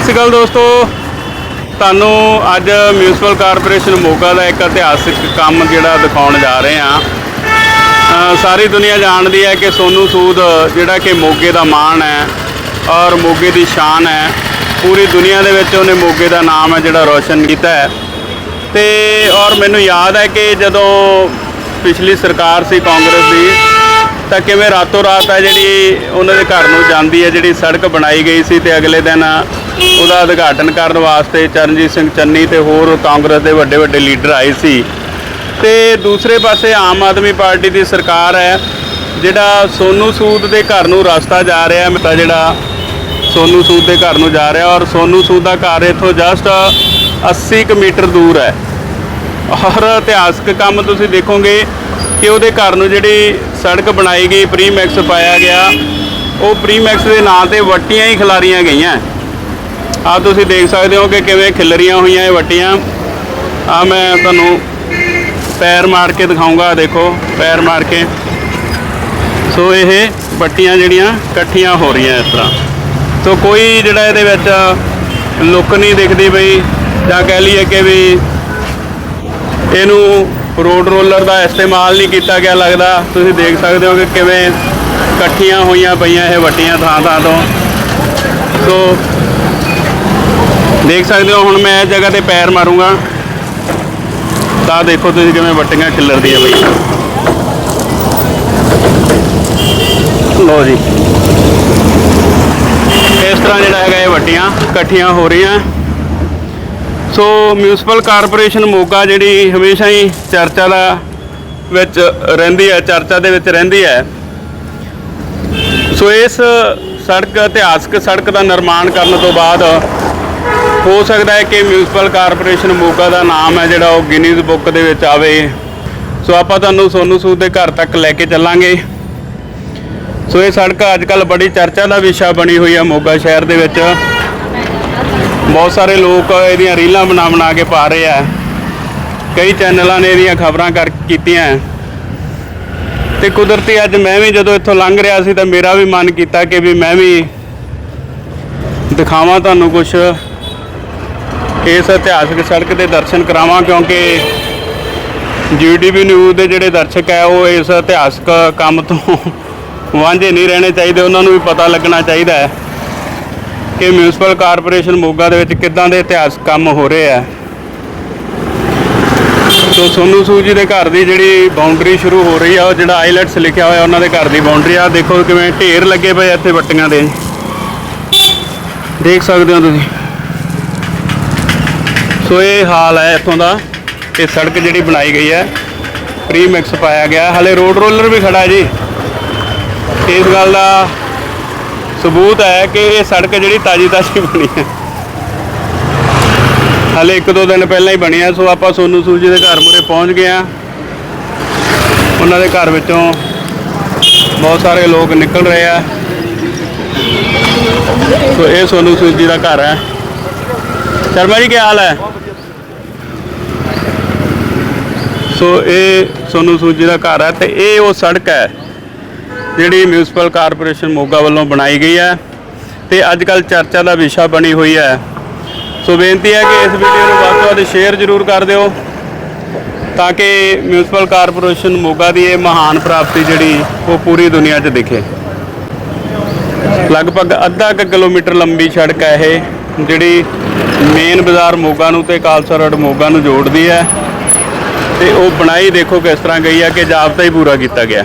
ਸਤਿ ਸ਼੍ਰੀ ਅਕਾਲ ਦੋਸਤੋ। ਤੁਹਾਨੂੰ ਅੱਜ ਮਿਊਨਿਸਪਲ ਕਾਰਪੋਰੇਸ਼ਨ ਮੋਗਾ ਦਾ ਇੱਕ ਇਤਿਹਾਸਿਕ ਕੰਮ ਜਿਹੜਾ ਦਿਖਾਉਣ ਜਾ ਰਹੇ ਹਾਂ। ਸਾਰੀ ਦੁਨੀਆ ਜਾਣਦੀ ਹੈ ਕਿ ਸੋਨੂ ਸੂਦ ਜਿਹੜਾ ਕਿ ਮੋਗੇ ਦਾ ਮਾਣ ਹੈ ਔਰ ਮੋਗੇ ਦੀ ਸ਼ਾਨ ਹੈ। ਪੂਰੀ ਦੁਨੀਆ ਦੇ ਵਿੱਚ ਉਹਨੇ ਮੋਗੇ ਦਾ ਨਾਮ ਹੈ ਜਿਹੜਾ ਰੋਸ਼ਨ ਕੀਤਾ ਹੈ। ਤੇ ਔਰ ਮੈਨੂੰ ਯਾਦ ਹੈ ਕਿ ਜਦੋਂ ਪਿਛਲੀ ਸਰਕਾਰ ਸੀ ਕਾਂਗਰਸ ਦੀ, ਤਾਂ ਕਿਵੇਂ ਰਾਤੋਂ ਰਾਤ ਹੈ ਜਿਹੜੀ ਉਹਨਾਂ ਦੇ ਘਰ ਨੂੰ ਜਾਂਦੀ ਹੈ ਜਿਹੜੀ ਸੜਕ ਬਣਾਈ ਗਈ ਸੀ ਤੇ ਅਗਲੇ ਦਿਨ ਉਹਦਾ ਉਦਘਾਟਨ ਕਰਨ ਵਾਸਤੇ ਚਰਨਜੀਤ ਸਿੰਘ ਚੰਨੀ ਤੇ ਹੋਰ ਕਾਂਗਰਸ ਦੇ ਵੱਡੇ ਵੱਡੇ ਲੀਡਰ ਆਏ ਸੀ। ਤੇ ਦੂਸਰੇ ਪਾਸੇ ਆਮ ਆਦਮੀ ਪਾਰਟੀ ਦੀ ਸਰਕਾਰ ਹੈ, ਜਿਹੜਾ ਸੋਨੂ ਸੂਦ ਦੇ ਘਰ ਨੂੰ ਰਸਤਾ ਜਾ ਰਿਹਾ ਹੈ ਜਿਹੜਾ ਸੋਨੂ ਸੂਦ ਦੇ ਘਰ ਨੂੰ ਜਾ ਰਿਹਾ ਔਰ ਸੋਨੂ ਸੂਦ ਦਾ ਘਰ ਇੱਥੋਂ ਜਸਟ 80 ਕੁ ਮੀਟਰ ਦੂਰ ਹੈ। ਔਰ ਇਤਿਹਾਸਕ ਕੰਮ ਤੁਸੀਂ ਦੇਖੋਗੇ ਕਿ ਉਹਦੇ ਘਰ ਨੂੰ ਜਿਹੜੀ ਸੜਕ ਬਣਾਈ ਗਈ ਪ੍ਰੀਮੈਕਸ ਪਾਇਆ ਗਿਆ, ਉਹ ਪ੍ਰੀਮੈਕਸ ਦੇ ਨਾਂ ਤੇ ਵੱਟੀਆਂ ਹੀ ਖਿਲਾਰੀਆਂ ਗਈਆਂ। ਆ ਤੁਸੀਂ ਦੇਖ ਸਕਦੇ ਹੋ ਕਿ ਕਿਵੇਂ ਖਿਲਰੀਆਂ ਹੋਈਆਂ ਇਹ ਵੱਟੀਆਂ। ਆ ਮੈਂ ਤੁਹਾਨੂੰ ਪੈਰ ਮਾਰ ਕੇ ਦਿਖਾਉਂਗਾ ਦੇਖੋ, ਪੈਰ ਮਾਰ ਕੇ। ਸੋ ਇਹ ਵੱਟੀਆਂ ਜਿਹੜੀਆਂ ਇਕੱਠੀਆਂ ਹੋ ਰਹੀਆਂ ਇਸ ਤਰ੍ਹਾਂ। ਸੋ ਕੋਈ ਜਿਹੜਾ ਇਹਦੇ ਵਿੱਚ ਲੁੱਕ ਨਹੀਂ ਦਿਖਦੀ ਬਈ ਜਾਂ ਕਹਿ ਲਈਏ ਕਿ ਵੀ ਇਹਨੂੰ ਰੋਡ ਰੋਲਰ ਦਾ ਇਸਤੇਮਾਲ ਨਹੀਂ ਕੀਤਾ ਗਿਆ ਲੱਗਦਾ। ਤੁਸੀਂ ਦੇਖ ਸਕਦੇ ਹੋ ਕਿ ਕਿਵੇਂ ਇਕੱਠੀਆਂ ਹੋਈਆਂ ਪਈਆਂ ਇਹ ਵੱਟੀਆਂ ਥਾਂ ਥਾਂ ਤੋਂ। ਸੋ ਦੇਖ ਸਕਦੇ ਹੋ, ਹੁਣ ਮੈਂ ਇਸ ਜਗ੍ਹਾ ਤੇ ਪੈਰ ਮਾਰੂੰਗਾ। ਤਾਂ ਦੇਖੋ ਤੁਸੀਂ ਕਿਵੇਂ ਵੱਟੀਆਂ ਖਿਲਰਦੀਆਂ ਬਈ। ਲੋ ਜੀ। ਇਸ ਤਰ੍ਹਾਂ ਜਿਹੜਾ ਹੈਗਾ ਇਹ ਵੱਟੀਆਂ ਇਕੱਠੀਆਂ ਹੋ ਰਹੀਆਂ। ਸੋ ਮਿਊਨਿਸਪਲ ਕਾਰਪੋਰੇਸ਼ਨ ਮੋਗਾ ਜਿਹੜੀ ਹਮੇਸ਼ਾ ਹੀ ਚਰਚਾ ਦਾ ਵਿੱਚ ਰਹਿੰਦੀ ਹੈ, ਚਰਚਾ ਦੇ ਵਿੱਚ ਰਹਿੰਦੀ ਹੈ। ਸੋ ਇਸ ਸੜਕ, ਇਤਿਹਾਸਕ ਸੜਕ ਦਾ ਨਿਰਮਾਣ ਕਰਨ ਤੋਂ ਬਾਅਦ ਹੋ ਸਕਦਾ ਹੈ ਕਿ ਮਿਊਨਿਸਪਲ ਕਾਰਪੋਰੇਸ਼ਨ ਮੋਗਾ ਦਾ ਨਾਮ ਹੈ ਜਿਹੜਾ ਉਹ ਗਿਨੀਜ਼ ਬੁੱਕ ਦੇ ਵਿੱਚ ਆਵੇ। ਸੋ ਆਪਾਂ ਤੁਹਾਨੂੰ ਸੋਨੂ ਸੂਦ ਦੇ ਘਰ ਤੱਕ ਲੈ ਕੇ ਚੱਲਾਂਗੇ। ਸੋ ਇਹ ਸੜਕ ਅੱਜ ਕੱਲ ਬੜੀ ਚਰਚਾ ਦਾ ਵਿਸ਼ਾ ਬਣੀ ਹੋਈ ਹੈ ਮੋਗਾ ਸ਼ਹਿਰ ਦੇ ਵਿੱਚ। ਬਹੁਤ ਸਾਰੇ ਲੋਕ ਇਹਦੀਆਂ ਰੀਲਾਂ ਬਣਾ ਬਣਾ ਕੇ ਪਾ ਰਹੇ ਆ। ਕਈ ਚੈਨਲਾਂ ਨੇ ਇਹਦੀਆਂ ਖਬਰਾਂ ਕਰ ਕੀਤੀਆਂ। ਹੈ। ਤੇ ਕੁਦਰਤੀ ਅੱਜ ਮੈਂ ਵੀ ਜਦੋਂ ਇੱਥੋਂ ਲੰਘ ਰਿਹਾ ਸੀ ਤਾਂ ਮੇਰਾ ਵੀ ਮਨ ਕੀਤਾ ਕਿ ਵੀ ਮੈਂ ਵੀ ਦਿਖਾਵਾਂ ਤੁਹਾਨੂੰ ਕੁਝ ਇਸ ਇਤਿਹਾਸਕ ਸੜਕ ਦੇ ਦਰਸ਼ਨ ਕਰਾਵਾਂ, ਕਿਉਂਕਿ ਜੀਟੀਵੀ ਨਿਊਜ਼ ਦੇ ਜਿਹੜੇ ਦਰਸ਼ਕ ਹੈ, ਉਹ ਇਸ ਇਤਿਹਾਸਕ ਕੰਮ ਤੋਂ ਵਾਂਝੇ ਨਹੀਂ ਰਹਿਣੇ ਚਾਹੀਦੇ। ਉਹਨਾਂ ਨੂੰ ਵੀ ਪਤਾ ਲੱਗਣਾ ਚਾਹੀਦਾ ਹੈ ਕਿ ਮਿਊਨਿਸਪਲ ਕਾਰਪੋਰੇਸ਼ਨ ਮੋਗਾ ਦੇ ਵਿੱਚ ਕਿੱਦਾਂ ਦੇ ਇਤਿਹਾਸਕ ਕੰਮ ਹੋ ਰਹੇ ਆ ਸੋ ਸੋਨੂ ਸੂਦ ਜੀ ਦੇ ਘਰ ਦੀ ਜਿਹੜੀ ਬਾਉਂਡਰੀ ਸ਼ੁਰੂ ਹੋ ਰਹੀ ਆ, ਉਹ ਜਿਹੜਾ ਆਈਲੈਟਸ ਲਿਖਿਆ ਹੋਇਆ ਉਹਨਾਂ ਦੇ ਘਰ ਦੀ ਬਾਉਂਡਰੀ ਆ। ਦੇਖੋ ਕਿਵੇਂ ਢੇਰ ਲੱਗੇ ਪਏ ਇੱਥੇ ਵੱਟੀਆਂ ਦੇ। ਦੇਖ ਸਕਦੇ ਹੋ ਤੁਸੀਂ। ਸੋ ਇਹ ਹਾਲ ਹੈ ਇੱਥੋਂ ਦਾ। ਇਹ ਸੜਕ ਜਿਹੜੀ ਬਣਾਈ ਗਈ ਹੈ ਪ੍ਰੀਮਿਕਸ ਪਾਇਆ ਗਿਆ। ਹੈ। ਹਲੇ ਰੋਡ ਰੋਲਰ ਵੀ ਖੜਾ ਜੀ। ਇਸ ਗੱਲ ਦਾ ਸਬੂਤ ਹੈ ਕਿ ਇਹ ਸੜਕ ਜਿਹੜੀ ਤਾਜੀ ਤਾਜੀ ਬਣੀ ਹੈ। ਹਲੇ ਇੱਕ ਦੋ ਦਿਨ ਪਹਿਲਾਂ ਹੀ ਬਣੀ ਹੈ। ਸੋ ਆਪਾਂ ਸੋਨੂ ਸੂਦ ਜੀ ਦੇ ਘਰ ਮੁਰੇ ਪਹੁੰਚ ਗਏ ਆ ਉਹਨਾਂ ਦੇ ਘਰ ਵਿੱਚੋਂ ਬਹੁਤ ਸਾਰੇ ਲੋਕ ਨਿਕਲ ਰਹੇ ਆ। ਸੋ ਇਹ ਸੋਨੂ ਸੂਦ ਜੀ ਦਾ ਘਰ ਹੈ। ਸ਼ਰਮਾ ਜੀ, ਕੀ ਹਾਲ ਹੈ? ਸੋ ਇਹ ਸੋਨੂ ਸੂਦ ਦਾ ਘਰ ਹੈ ਤੇ ਇਹ ਉਹ ਸੜਕ ਹੈ ਜਿਹੜੀ ਮਿਊਨਿਸਪਲ ਕਾਰਪੋਰੇਸ਼ਨ ਮੋਗਾ ਵੱਲੋਂ ਬਣਾਈ ਗਈ ਹੈ ਤੇ ਅੱਜ ਕੱਲ ਚਰਚਾ ਦਾ ਵਿਸ਼ਾ ਬਣੀ ਹੋਈ ਹੈ। ਸੋ ਬੇਨਤੀ ਹੈ ਕਿ ਇਸ ਵੀਡੀਓ ਨੂੰ ਵੱਧ ਤੋਂ ਵੱਧ ਸ਼ੇਅਰ ਜ਼ਰੂਰ ਕਰ ਦਿਓ ਤਾਂ ਕਿ ਮਿਊਨਿਸਪਲ ਕਾਰਪੋਰੇਸ਼ਨ ਮੋਗਾ ਦੀ ਇਹ ਮਹਾਨ ਪ੍ਰਾਪਤੀ ਜਿਹੜੀ ਉਹ ਪੂਰੀ ਦੁਨੀਆ 'ਚ ਦਿਖੇ। ਲਗਭਗ ਅੱਧਾ ਕੁ ਕਿਲੋਮੀਟਰ ਲੰਬੀ ਸੜਕ ਹੈ ਇਹ, ਜਿਹੜੀ ਮੇਨ ਬਾਜ਼ਾਰ ਮੋਗਾ ਨੂੰ ਤੇ ਕਾਲਸਾ ਰੋਡ ਮੋਗਾ ਨੂੰ ਜੋੜਦੀ ਹੈ। ਤੇ ਉਹ ਬਣਾਈ ਦੇਖੋ ਕਿਸ ਤਰ੍ਹਾਂ ਗਈ ਆ ਕਿ ਜਾਬਤਾ ਹੀ ਪੂਰਾ ਕੀਤਾ ਗਿਆ।